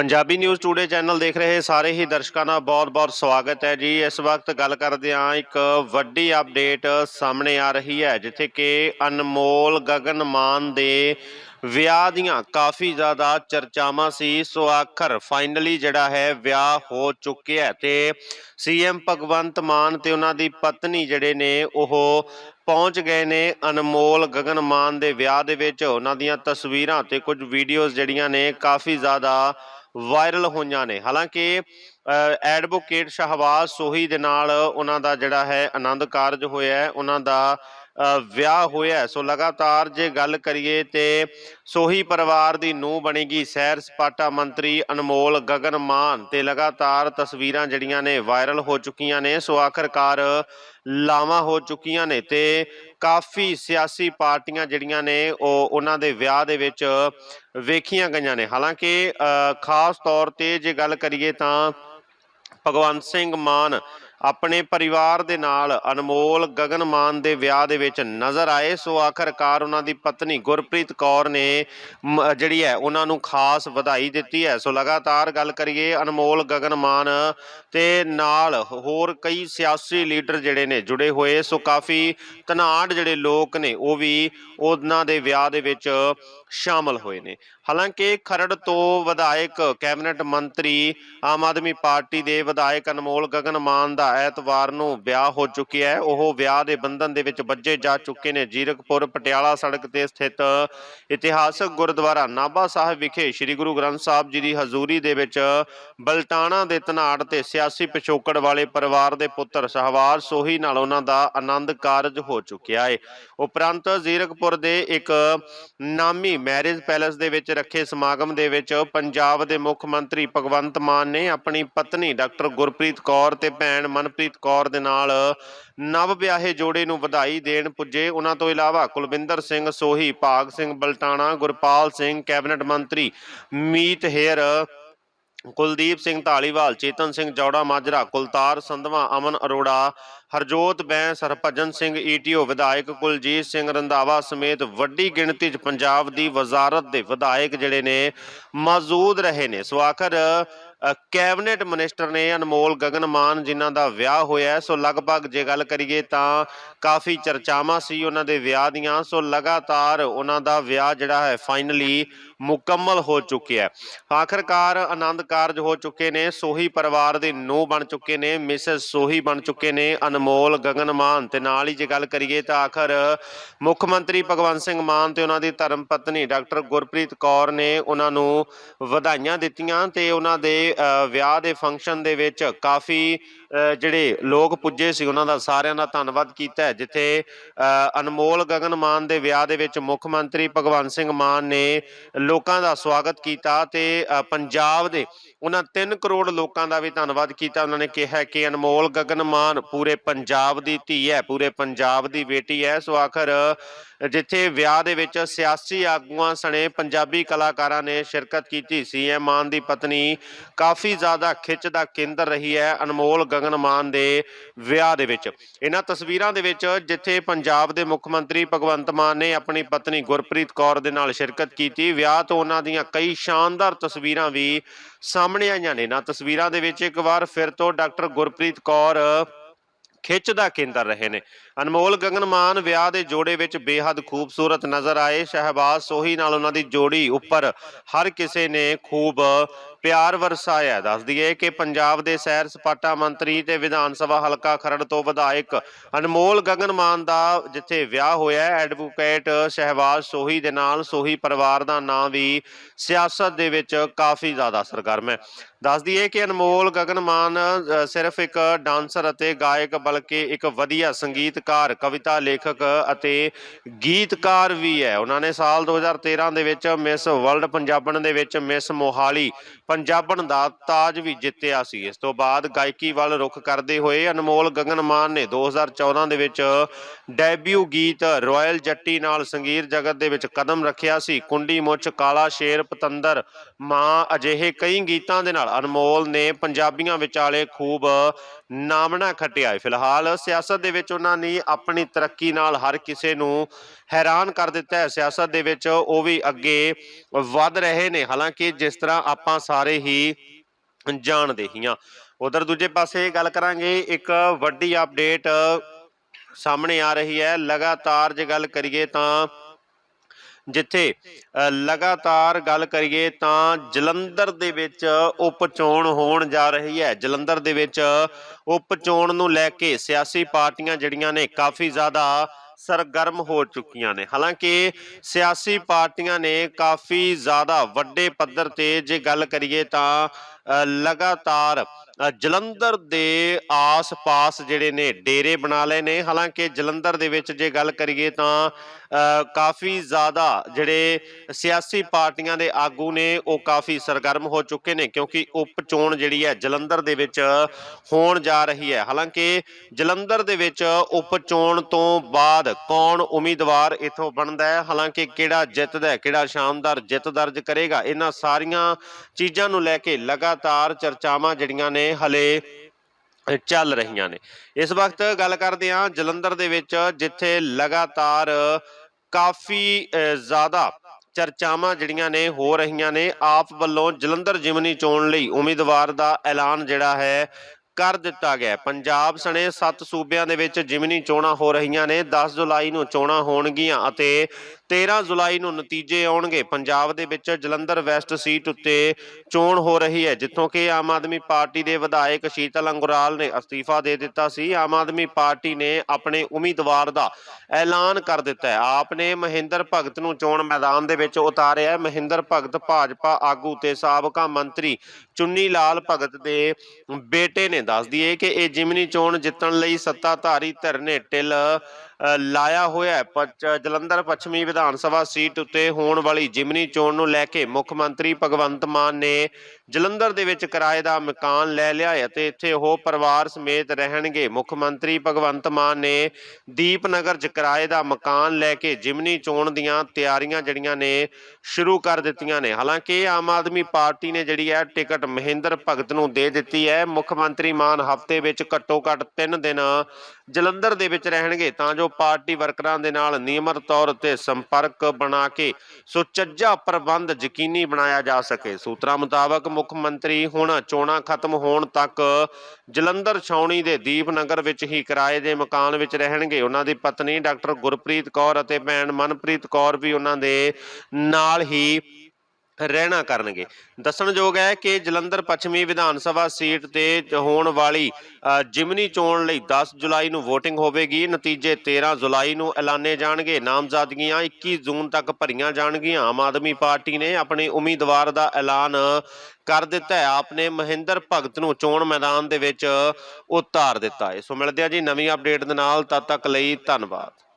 Punjabi news today channel ਦੇਖ ਰਹੇ ਸਾਰੇ ਹੀ ਦਰਸ਼ਕਾਂ ਦਾ ਬਹੁਤ-ਬਹੁਤ ਸਵਾਗਤ ਹੈ ਜੀ। ਇਸ ਵਕਤ ਗੱਲ ਕਰਦੇ ਹਾਂ ਇੱਕ ਵੱਡੀ ਅਪਡੇਟ ਸਾਹਮਣੇ ਆ ਰਹੀ ਹੈ, ਜਿੱਥੇ ਕਿ ਅਨਮੋਲ ਗਗਨ ਮਾਨ ਦੇ ਵਿਆਹ ਦੀਆਂ ਕਾਫੀ ਜ਼ਿਆਦਾ ਚਰਚਾਵਾਂ ਸੀ। ਸੋ ਆਖਰ ਫਾਈਨਲੀ ਜਿਹੜਾ ਹੈ ਵਿਆਹ ਹੋ ਚੁੱਕਿਆ ਹੈ ਤੇ ਸੀਐਮ ਭਗਵੰਤ ਮਾਨ ਤੇ ਉਹਨਾਂ ਦੀ ਪਤਨੀ ਜਿਹੜੇ ਨੇ ਉਹ ਪਹੁੰਚ ਗਏ ਨੇ ਅਨਮੋਲ ਗਗਨ ਮਾਨ ਦੇ ਵਿਆਹ ਦੇ ਵਿੱਚ। ਉਹਨਾਂ ਦੀਆਂ ਤਸਵੀਰਾਂ ਤੇ ਕੁਝ ਵੀਡੀਓਜ਼ ਜਿਹੜੀਆਂ ਨੇ ਕਾਫੀ ਜ਼ਿਆਦਾ ਵਾਇਰਲ ਹੋਈਆਂ ਨੇ। ਹਾਲਾਂਕਿ ਅ, ਐਡਵੋਕੇਟ ਸ਼ਹਬਾਜ਼ ਸੋਹੀ ਦੇ ਨਾਲ ਉਹਨਾਂ ਦਾ ਜਿਹੜਾ ਹੈ ਆਨੰਦ ਕਾਰਜ ਹੋਇਆ ਹੈ। ਉਹਨਾਂ ਦਾ ਵਿਆਹ ਹੋਇਆ ਸੋ ਲਗਾਤਾਰ ਜੇ ਗੱਲ ਕਰੀਏ ਤੇ ਸੋਹੀ ਪਰਿਵਾਰ ਦੀ ਨੂੰ ਬਣੇਗੀ ਸੈਰ ਸਪਾਟਾ ਮੰਤਰੀ ਅਨਮੋਲ ਗਗਨ ਮਾਨ ਤੇ ਲਗਾਤਾਰ ਤਸਵੀਰਾਂ ਜਿਹੜੀਆਂ ਨੇ ਵਾਇਰਲ ਹੋ ਚੁੱਕੀਆਂ ਨੇ। ਸੋ ਆਖਰਕਾਰ ਲਾਵਾਂ ਹੋ ਚੁੱਕੀਆਂ ਨੇ ਤੇ ਕਾਫੀ ਸਿਆਸੀ ਪਾਰਟੀਆਂ ਜਿਹੜੀਆਂ ਨੇ ਉਹ ਉਹਨਾਂ ਦੇ ਵਿਆਹ ਦੇ ਵਿੱਚ ਵੇਖੀਆਂ ਗਈਆਂ ਨੇ। ਹਾਲਾਂਕਿ ਅ, ਖਾਸ ਤੌਰ ਤੇ ਜੇ ਗੱਲ ਕਰੀਏ ਤਾਂ ਭਗਵੰਤ ਸਿੰਘ ਮਾਨ ਆਪਣੇ ਪਰਿਵਾਰ ਦੇ ਨਾਲ ਅਨਮੋਲ ਗਗਨ ਮਾਨ ਦੇ ਵਿਆਹ ਦੇ ਵਿੱਚ ਨਜ਼ਰ ਆਏ। ਸੋ ਆਖਰਕਾਰ ਉਹਨਾਂ ਦੀ ਪਤਨੀ ਗੁਰਪ੍ਰੀਤ ਕੌਰ ਨੇ ਮ- ਜਿਹੜੀ ਹੈ, ਉਹਨਾਂ ਨੂੰ ਖਾਸ ਵਧਾਈ ਦਿੱਤੀ ਹੈ। ਸੋ ਲਗਾਤਾਰ ਗੱਲ ਕਰੀਏ ਅਨਮੋਲ ਗਗਨ ਮਾਨ ਤੇ ਨਾਲ ਹੋਰ ਕਈ ਸਿਆਸੀ ਲੀਡਰ ਜਿਹੜੇ ਨੇ ਜੁੜੇ ਹੋਏ। ਸੋ ਕਾਫੀ ਧਨਾੜ ਜਿਹੜੇ ਲੋਕ ਨੇ, ਉਹ ਵੀ ਉਹਨਾਂ ਦੇ ਵਿਆਹ ਦੇ ਵਿੱਚ ਸ਼ਾਮਲ ਹੋਏ ਨੇ। ਹਾਲਾਂਕਿ ਖਰੜ ਤੋਂ ਵਿਧਾਇਕ ਕੈਬਨਿਟ ਮੰਤਰੀ ਆਮ ਆਦਮੀ ਪਾਰਟੀ ਦੇ ਵਿਧਾਇਕ ਅਨਮੋਲ ਗਗਨ ਮਾਨ ਦਾ ਐਤਵਾਰ ਨੂੰ ਵਿਆਹ ਹੋ ਚੁੱਕਿਆ ਹੈ। ਉਹ ਵਿਆਹ ਦੇ ਬੰਧਨ ਦੇ ਵਿੱਚ ਬੱਝੇ ਜਾ ਚੁੱਕੇ ਨੇ। ਜੀਰਕਪੁਰ, ਪਟਿਆਲਾ ਸੜਕ ਤੇ ਸਥਿਤ ਇਤਿਹਾਸਕ ਗੁਰਦੁਆਰਾ ਨਾਭਾ ਸਾਹਿਬ ਵਿਖੇ ਸ੍ਰੀ ਗੁਰੂ ਗ੍ਰੰਥ ਸਾਹਿਬ ਜੀ ਦੀ ਹਜ਼ੂਰੀ ਦੇ ਵਿੱਚ ਬਲਟਾਣਾ ਦੇ ਧਨਾੜ ਤੇ ਸਿਆਸੀ ਪਿਛੋਕੜ ਵਾਲੇ ਪਰਿਵਾਰ ਦੇ ਪੁੱਤਰ ਸ਼ਹਵਾਜ਼ ਸੋਹੀ ਨਾਲ ਉਹਨਾਂ ਦਾ ਆਨੰਦ ਕਾਰਜ ਹੋ ਚੁੱਕਿਆ ਹੈ ਉਪਰੰਤ ਜ਼ੀਰਕਪੁਰ ਦੇ ਇੱਕ ਨਾਮੀ ਮੈਰਿਜ ਪੈਲੇਸ ਦੇ ਵਿੱਚ ਰੱਖੇ ਸਮਾਗਮ ਦੇ ਵਿੱਚ ਪੰਜਾਬ ਦੇ ਮੁੱਖ ਮੰਤਰੀ ਭਗਵੰਤ ਮਾਨ ਨੇ ਆਪਣੀ ਪਤਨੀ ਡਾਕਟਰ ਗੁਰਪ੍ਰੀਤ ਕੌਰ ਤੇ ਭੈਣ ਮਨਪ੍ਰੀਤ ਕੌਰ ਦੇ ਨਾਲ ਨਵ ਵਿਆਹੇ ਜੋੜੇ ਨੂੰ ਵਧਾਈ ਦੇਣ ਪੁੱਜੇ। ਉਹਨਾਂ ਤੋਂ ਇਲਾਵਾ ਕੁਲਵਿੰਦਰ ਸਿੰਘ ਸੋਹੀ, ਭਾਗ ਸਿੰਘ ਬਲਟਾਣਾ, ਗੁਰਪਾਲ ਸਿੰਘ, ਕੈਬਨਿਟ ਮੰਤਰੀ Meet Hayer Kuldeep Singh Dhaliwal Chetan Singh Jaura Majra, Kultar Sandhwan, Aman Arora, Harjot Bains, Harbhajan Singh E T O ਵਿਧਾਇਕ ਕੁਲਜੀਤ ਸਿੰਘ ਰੰਧਾਵਾ ਸਮੇਤ ਵੱਡੀ ਗਿਣਤੀ 'ਚ ਪੰਜਾਬ ਦੀ ਵਜ਼ਾਰਤ ਦੇ ਵਿਧਾਇਕ ਜਿਹੜੇ ਨੇ ਮੌਜੂਦ ਰਹੇ ਨੇ। ਸੋ ਆਖਰ ਕੈਬਨਿਟ ਮਿਨਿਸਟਰ ਨੇ ਅਨਮੋਲ ਗਗਨ ਮਾਨ ਜਿਨ੍ਹਾਂ ਦਾ ਵਿਆਹ ਹੋਇਆ ਸੋ ਲਗਭਗ ਜੇ ਗੱਲ ਕਰੀਏ ਤਾਂ ਕਾਫੀ ਚਰਚਾਵਾਂ ਸੀ ਉਹਨਾਂ ਦੇ ਵਿਆਹ ਦੀਆਂ, ਸੋ ਲਗਾਤਾਰ ਉਹਨਾਂ ਦਾ ਵਿਆਹ ਜਿਹੜਾ ਹੈ ਫਾਈਨਲੀ ਮੁਕੰਮਲ ਹੋ ਚੁੱਕਿਆ ਆਖਰਕਾਰ ਆਨੰਦ ਕਾਰਜ ਹੋ ਚੁੱਕੇ ਨੇ, ਸੋਹੀ ਪਰਿਵਾਰ ਦੇ ਨੂੰਹ ਬਣ ਚੁੱਕੇ ਨੇ, ਮਿਸਿਸ ਸੋਹੀ ਬਣ ਚੁੱਕੇ ਨੇ, ਅਨਮੋਲ, ਗਗਨ ਮਾਨ ਤੇ ਨਾਲ ਹੀ ਜੇ ਗੱਲ ਕਰੀਏ ਤਾਂ ਆਖਰ ਮੁੱਖ ਮੰਤਰੀ ਭਗਵੰਤ ਸਿੰਘ ਮਾਨ ਤੇ ਉਹਨਾਂ ਦੀ ਧਰਮ ਪਤਨੀ ਡਾਕਟਰ ਗੁਰਪ੍ਰੀਤ ਕੌਰ ਨੇ ਉਹਨਾਂ ਨੂੰ ਵਧਾਈਆਂ ਦਿੱਤੀਆਂ ਤੇ ਉਹਨਾਂ ਦੇ ਵਿਆਹ ਦੇ ਫੰਕਸ਼ਨ ਦੇ ਵਿੱਚ ਕਾਫੀ ਜਿਹੜੇ ਲੋਕ ਪੁੱਜੇ ਸੀ ਉਹਨਾਂ ਦਾ ਸਾਰਿਆਂ ਦਾ ਧੰਨਵਾਦ ਕੀਤਾ ਹੈ, ਜਿੱਥੇ ਅਨਮੋਲ, ਗਗਨ ਮਾਨ ਦੇ ਵਿਆਹ ਦੇ ਵਿੱਚ ਮੁੱਖ ਮੰਤਰੀ ਭਗਵੰਤ ਸਿੰਘ ਮਾਨ ਨੇ ਲੋਕਾਂ ਦਾ ਸਵਾਗਤ ਕੀਤਾ ਤੇ ਪੰਜਾਬ ਦੇ ਉਹਨਾਂ 3 ਕਰੋੜ ਲੋਕਾਂ ਦਾ ਵੀ ਧੰਨਵਾਦ ਕੀਤਾ। ਉਹਨਾਂ ਨੇ ਕਿਹਾ ਕਿ ਅਨਮੋਲ ਗਗਨ ਮਾਨ ਪੂਰੇ ਪੰਜਾਬ ਦੀ ਧੀ ਹੈ, ਪੂਰੇ ਪੰਜਾਬ ਦੀ ਬੇਟੀ ਹੈ। ਸੋ ਆਖਰ, ਜਿੱਥੇ ਵਿਆਹ ਦੇ ਵਿੱਚ ਸਿਆਸੀ ਆਗੂਆਂ ਸਣੇ ਪੰਜਾਬੀ ਕਲਾਕਾਰਾਂ ਨੇ ਸ਼ਿਰਕਤ ਕੀਤੀ ਸੀਐਮ ਮਾਨ ਦੀ ਪਤਨੀ ਕਾਫੀ ਜ਼ਿਆਦਾ ਖਿੱਚ ਦਾ ਕੇਂਦਰ ਰਹੀ ਹੈ ਅਨਮੋਲ ਗਗਨ ਮਾਨ ਦੇ ਵਿਆਹ ਦੇ ਵਿੱਚ। ਇਹਨਾਂ ਤਸਵੀਰਾਂ ਦੇ ਵਿੱਚ ਜਿੱਥੇ ਪੰਜਾਬ ਦੇ ਮੁੱਖ ਮੰਤਰੀ ਭਗਵੰਤ ਮਾਨ ਨੇ ਆਪਣੀ ਪਤਨੀ ਗੁਰਪ੍ਰੀਤ ਕੌਰ ਦੇ ਨਾਲ ਸ਼ਿਰਕਤ ਕੀਤੀ, ਵਿਆਹ ਤੋਂ ਉਹਨਾਂ ਦੀਆਂ ਕਈ ਸ਼ਾਨਦਾਰ ਤਸਵੀਰਾਂ ਵੀ ਸਾਹਮਣੇ ਆਈਆਂ ਨੇ। ਨਾ ਤਸਵੀਰਾਂ ਦੇ ਵਿੱਚ ਇੱਕ ਵਾਰ ਫਿਰ ਤੋਂ ਡਾਕਟਰ ਗੁਰਪ੍ਰੀਤ ਕੌਰ ਖਿੱਚ ਦਾ ਕੇਂਦਰ ਰਹੇ ਨੇ। ਅਨਮੋਲ ਗਗਨਮਾਨ ਵਿਆਹ ਦੇ ਜੋੜੇ ਵਿੱਚ ਬੇਹੱਦ ਖੂਬਸੂਰਤ ਨਜ਼ਰ ਆਏ। ਸ਼ਹਿਬਾਜ਼ ਸੋਹੀ ਨਾਲ ਉਹਨਾਂ ਦੀ ਜੋੜੀ ਉੱਪਰ ਹਰ ਕਿਸੇ ਨੇ ਖੂਬ ਪਿਆਰ ਵਰਸਾਇਆ ਦੱਸ ਦਈਏ ਕਿ ਪੰਜਾਬ ਦੇ ਸੈਰ ਸਪਾਟਾ ਮੰਤਰੀ ਤੇ ਵਿਧਾਨ ਸਭਾ ਹਲਕਾ ਖਰੜ ਤੋਂ ਵਿਧਾਇਕ ਅਨਮੋਲ ਗਗਨਮਾਨ ਦਾ ਜਿੱਥੇ ਵਿਆਹ ਹੋਇਆ ਐਡਵੋਕੇਟ ਸ਼ਹਿਬਾਜ਼ ਸੋਹੀ ਦੇ ਨਾਲ ਸੋਹੀ ਪਰਿਵਾਰ ਦਾ ਨਾਂ ਵੀ ਸਿਆਸਤ ਦੇ ਵਿੱਚ ਕਾਫੀ ਜ਼ਿਆਦਾ ਸਰਗਰਮ ਹੈ। ਦੱਸ ਦਈਏ ਕਿ ਅਨਮੋਲ ਗਗਨਮਾਨ ਅ, ਸਿਰਫ ਇੱਕ ਡਾਂਸਰ ਅਤੇ ਗਾਇਕ ਬਲਕਿ ਇੱਕ ਵਧੀਆ ਸੰਗੀਤਕਾਰ ਕਵਿਤਾ ਲੇਖਕ ਅਤੇ ਗੀਤਕਾਰ ਵੀ ਹੈ। ਉਹਨਾਂ ਨੇ ਸਾਲ 2013 ਦੇ ਵਿੱਚ ਮਿਸ ਵਰਲਡ ਪੰਜਾਬਣ ਦੇ ਵਿੱਚ ਮਿਸ ਮੋਹਾਲੀ ਪੰਜਾਬਣ ਦਾ ਤਾਜ ਵੀ ਜਿੱਤਿਆ ਸੀ। ਇਸ ਤੋਂ ਬਾਅਦ ਗਾਇਕੀ ਵੱਲ ਰੁਖ ਕਰਦੇ ਹੋਏ ਅਨਮੋਲ ਗਗਨ ਮਾਨ ਨੇ 2014 ਦੇ ਵਿੱਚ ਡੈਬਿਊ ਗੀਤ ਰਾਇਲ ਜੱਟੀ ਨਾਲ ਸੰਗੀਤ ਜਗਤ ਦੇ ਵਿੱਚ ਕਦਮ ਰੱਖਿਆ ਸੀ। ਕੁੰਡੀ ਮੁੱਛ ਕਾਲਾ ਸ਼ੇਰ, ਪਤੰਦਰ, ਮਾਂ ਅਜਿਹੇ ਕਈ ਗੀਤਾਂ ਦੇ ਨਾਲ ਅਨਮੋਲ ਨੇ ਪੰਜਾਬੀਆਂ ਵਿਚਾਲੇ ਖੂਬ ਨਾਮਣਾ ਖੱਟਿਆ। ਹੈ ਫਿਲਹਾਲ ਸਿਆਸਤ ਦੇ ਵਿੱਚ ਉਹਨਾਂ ਨੇ ਆਪਣੀ ਤਰੱਕੀ ਨਾਲ ਹਰ ਕਿਸੇ ਨੂੰ ਹੈਰਾਨ ਕਰ ਦਿੱਤਾ ਹੈ। ਸਿਆਸਤ ਦੇ ਵਿੱਚ ਉਹ ਵੀ ਅੱਗੇ ਵੱਧ ਰਹੇ ਨੇ। ਹਾਲਾਂਕਿ ਜਿਸ ਤਰ੍ਹਾਂ ਆਪਾਂ ਸਾਰੇ ਹੀ ਜਾਣਦੇ ਹੀ ਹਾਂ ਉਧਰ ਦੂਜੇ ਪਾਸੇ ਗੱਲ ਕਰਾਂਗੇ ਇੱਕ ਵੱਡੀ ਅਪਡੇਟ ਸਾਹਮਣੇ ਆ ਰਹੀ ਹੈ। ਲਗਾਤਾਰ ਜੇ ਗੱਲ ਕਰੀਏ ਤਾਂ ਜਿੱਥੇ ਅ, ਲਗਾਤਾਰ ਗੱਲ ਕਰੀਏ ਤਾਂ ਜਲੰਧਰ ਦੇ ਵਿੱਚ ਉਪ ਚੋਣ ਹੋਣ ਜਾ ਰਹੀ ਹੈ। ਜਲੰਧਰ ਦੇ ਵਿੱਚ ਉਪ ਚੋਣ ਨੂੰ ਲੈ ਕੇ ਸਿਆਸੀ ਪਾਰਟੀਆਂ ਜਿਹੜੀਆਂ ਨੇ ਕਾਫੀ ਜ਼ਿਆਦਾ ਸਰਗਰਮ ਹੋ ਚੁੱਕੀਆਂ ਨੇ। ਹਾਲਾਂਕਿ ਸਿਆਸੀ ਪਾਰਟੀਆਂ ਨੇ ਕਾਫੀ ਜ਼ਿਆਦਾ ਵੱਡੇ ਪੱਧਰ ਤੇ ਜੇ ਗੱਲ ਕਰੀਏ ਤਾਂ ਅ, ਲਗਾਤਾਰ ਜਲੰਧਰ ਦੇ ਆਸ-ਪਾਸ ਜਿਹੜੇ ਨੇ, ਡੇਰੇ ਬਣਾ ਲਏ ਨੇ। ਹਾਲਾਂਕਿ ਜਲੰਧਰ ਦੇ ਵਿੱਚ ਜੇ ਗੱਲ ਕਰੀਏ ਤਾਂ ਕਾਫੀ ਜ਼ਿਆਦਾ ਜਿਹੜੇ ਸਿਆਸੀ ਪਾਰਟੀਆਂ ਦੇ ਆਗੂ ਨੇ, ਉਹ ਕਾਫੀ ਸਰਗਰਮ ਹੋ ਚੁੱਕੇ ਨੇ ਕਿਉਂਕਿ ਉਪ ਚੋਣ ਜਿਹੜੀ ਹੈ ਜਲੰਧਰ ਦੇ ਵਿੱਚ ਹੋਣ ਜਾ ਰਹੀ ਹੈ। ਹਾਲਾਂਕਿ ਜਲੰਧਰ ਦੇ ਵਿੱਚ ਉਪ ਚੋਣ ਤੋਂ ਬਾਅਦ ਕੌਣ ਉਮੀਦਵਾਰ ਇਥੋਂ ਬਣਦਾ ਹੈ? ਹਾਲਾਂਕਿ ਕਿਹੜਾ ਜਿੱਤਦਾ ਕਿਹੜਾ ਸ਼ਾਨਦਾਰ ਜਿੱਤ ਦਰਜ ਕਰੇਗਾ? ਇਹਨਾਂ ਸਾਰੀਆਂ ਚੀਜ਼ਾਂ ਨੂੰ ਲੈ ਕੇ ਲਗਾਤਾਰ ਚਰਚਾਵਾਂ ਜਿਹੜੀਆਂ ਨੇ ਹਲੇ ਚੱਲ ਰਹੀਆਂ ਨੇ। ਇਸ ਵਕਤ ਗੱਲ ਕਰਦੇ ਹਾਂ ਜਲੰਧਰ ਦੇ ਵਿੱਚ, ਜਿੱਥੇ ਲਗਾਤਾਰ ਕਾਫੀ ਜ਼ਿਆਦਾ ਚਰਚਾਵਾਂ ਜਿਹੜੀਆਂ ਨੇ ਹੋ ਰਹੀਆਂ ਨੇ, ਆਪ ਵੱਲੋਂ ਜਲੰਧਰ ਜਿਮਨੀ ਚੋਣ ਲਈ ਉਮੀਦਵਾਰ ਦਾ ਐਲਾਨ ਜਿਹੜਾ ਹੈ ਕਰ ਦਿੱਤਾ ਗਿਆ। ਪੰਜਾਬ ਸਣੇ 7 ਸੂਬਿਆਂ ਦੇ ਵਿੱਚ ਜਿਮਨੀ ਚੋਣਾਂ ਹੋ ਰਹੀਆਂ ਨੇ 10 ਜੁਲਾਈ ਨੂੰ ਚੋਣਾਂ ਹੋਣਗੀਆਂ ਅਤੇ 13 ਜੁਲਾਈ ਨੂੰ ਨਤੀਜੇ ਆਉਣਗੇ। ਪੰਜਾਬ ਦੇ ਵਿੱਚ ਜਲੰਧਰ ਵੈਸਟ ਸੀਟ ਉੱਤੇ ਚੋਣ ਹੋ ਰਹੀ ਹੈ, ਜਿੱਥੋਂ ਕਿ ਆਮ ਆਦਮੀ ਪਾਰਟੀ ਦੇ ਵਿਧਾਇਕ ਸ਼ੀਤਲ ਅੰਗੁਰਾਲ ਨੇ ਅਸਤੀਫਾ ਦੇ ਦਿੱਤਾ ਸੀ। ਆਮ ਆਦਮੀ ਪਾਰਟੀ ਨੇ ਆਪਣੇ ਉਮੀਦਵਾਰ ਦਾ ਐਲਾਨ ਕਰ ਦਿੱਤਾ ਹੈ। ਆਪ ਨੇ ਮਹਿੰਦਰ ਭਗਤ ਨੂੰ ਚੋਣ ਮੈਦਾਨ ਦੇ ਵਿੱਚ ਉਤਾਰਿਆ ਹੈ। ਮਹਿੰਦਰ ਭਗਤ ਭਾਜਪਾ ਆਗੂ ਤੇ ਸਾਬਕਾ ਮੰਤਰੀ ਚੁੰਨੀ ਲਾਲ ਭਗਤ ਦੇ ਬੇਟੇ ਨੇ। ਦੱਸ ਦਈਏ ਕਿ ਇਹ ਜਿਮਨੀ ਚੋਣ ਜਿੱਤਣ ਲਈ ਸੱਤਾਧਾਰੀ ਧਿਰ ਨੇ ਟਿਲ ਲਾਇਆ ਹੋਇਆ ਹੈ। ਜਲੰਧਰ ਪੱਛਮੀ ਵਿਧਾਨ ਸਭਾ ਸੀਟ ਉੱਤੇ ਹੋਣ ਵਾਲੀ ਜਿਮਨੀ ਚੋਣ ਨੂੰ ਲੈ ਕੇ ਮੁੱਖ ਮੰਤਰੀ ਭਗਵੰਤ ਮਾਨ ਨੇ ਜਲੰਧਰ ਦੇ ਵਿੱਚ ਕਿਰਾਏ ਦਾ ਮਕਾਨ ਲੈ ਲਿਆ ਹੈ ਤੇ ਇੱਥੇ ਉਹ ਪਰਿਵਾਰ ਸਮੇਤ ਰਹਿਣਗੇ। ਮੁੱਖ ਮੰਤਰੀ ਭਗਵੰਤ ਮਾਨ ਨੇ ਦੀਪਨਗਰ 'ਚ ਕਿਰਾਏ ਦਾ ਮਕਾਨ ਲੈ ਕੇ ਜਿਮਨੀ ਚੋਣ ਦੀਆਂ ਤਿਆਰੀਆਂ ਜਿਹੜੀਆਂ ਨੇ ਸ਼ੁਰੂ ਕਰ ਦਿੱਤੀਆਂ ਨੇ। ਹਾਲਾਂਕਿ ਆਮ ਆਦਮੀ ਪਾਰਟੀ ਨੇ ਜਿਹੜੀ ਹੈ ਟਿਕਟ ਮਹਿੰਦਰ ਭਗਤ ਨੂੰ ਦੇ ਦਿੱਤੀ ਹੈ। ਮੁੱਖ ਮੰਤਰੀ ਮਾਨ ਹਫ਼ਤੇ ਵਿੱਚ ਘੱਟੋ ਘੱਟ 3 ਦਿਨ ਜਲੰਧਰ ਦੇ ਵਿੱਚ ਰਹਿਣਗੇ। ਤਾਂ ਜੋ ਪਾਰਟੀ ਵਰਕਰਾਂ ਦੇ ਨਾਲ ਨਿਯਮਤ ਤੌਰ ਤੇ ਸੰਪਰਕ ਬਣਾ ਕੇ ਸੁਚੱਜਾ ਪ੍ਰਬੰਧ ਯਕੀਨੀ ਬਣਾਇਆ ਜਾ ਸਕੇ। ਸੂਤਰਾਂ ਮੁਤਾਬਕ ਮੁੱਖ ਮੰਤਰੀ ਹੁਣ ਚੋਣਾਂ ਖਤਮ ਹੋਣ ਤੱਕ ਜਲੰਧਰ ਛਾਉਣੀ ਦੇ ਦੀਪਨਗਰ ਵਿੱਚ ਹੀ ਕਿਰਾਏ ਦੇ ਮਕਾਨ ਵਿੱਚ ਰਹਿਣਗੇ। ਉਹਨਾਂ ਦੀ ਪਤਨੀ ਡਾਕਟਰ ਗੁਰਪ੍ਰੀਤ ਕੌਰ ਅਤੇ ਭੈਣ ਮਨਪ੍ਰੀਤ ਕੌਰ ਵੀ ਉਹਨਾਂ ਦੇ ਨਾਲ ਹੀ ਰਹਿਣਾ ਕਰਨਗੇ। ਦੱਸਣਯੋਗ ਹੈ ਕਿ ਜਲੰਧਰ ਪੱਛਮੀ ਵਿਧਾਨ ਸਭਾ ਸੀਟ ਤੇ ਹੋਣ ਵਾਲੀ ਜਿਮਨੀ ਚੋਣ ਲਈ 10 ਜੁਲਾਈ ਨੂੰ VOTING ਹੋਵੇਗੀ। ਨਤੀਜੇ 13 ਜੁਲਾਈ ਨੂੰ ਐਲਾਨੇ ਜਾਣਗੇ। ਨਾਮਜ਼ਦਗੀਆਂ 21 ਜੂਨ ਤੱਕ ਭਰੀਆਂ ਜਾਣਗੀਆਂ। ਆਮ ਆਦਮੀ ਪਾਰਟੀ ਨੇ ਆਪਣੇ ਉਮੀਦਵਾਰ ਦਾ ਐਲਾਨ ਕਰ ਦਿੱਤਾ ਹੈ। ਆਪਨੇ ਮਹਿੰਦਰ ਭਗਤ ਨੂੰ ਚੋਣ ਮੈਦਾਨ ਦੇ ਵਿੱਚ ਉਤਾਰ ਦਿੱਤਾ ਹੈ। ਸੋ ਮਿਲਦੇ ਆ ਜੀ ਨਵੀਂ ਅਪਡੇਟ ਦੇ ਨਾਲ। ਤਦ ਤੱਕ ਲਈ ਧੰਨਵਾਦ।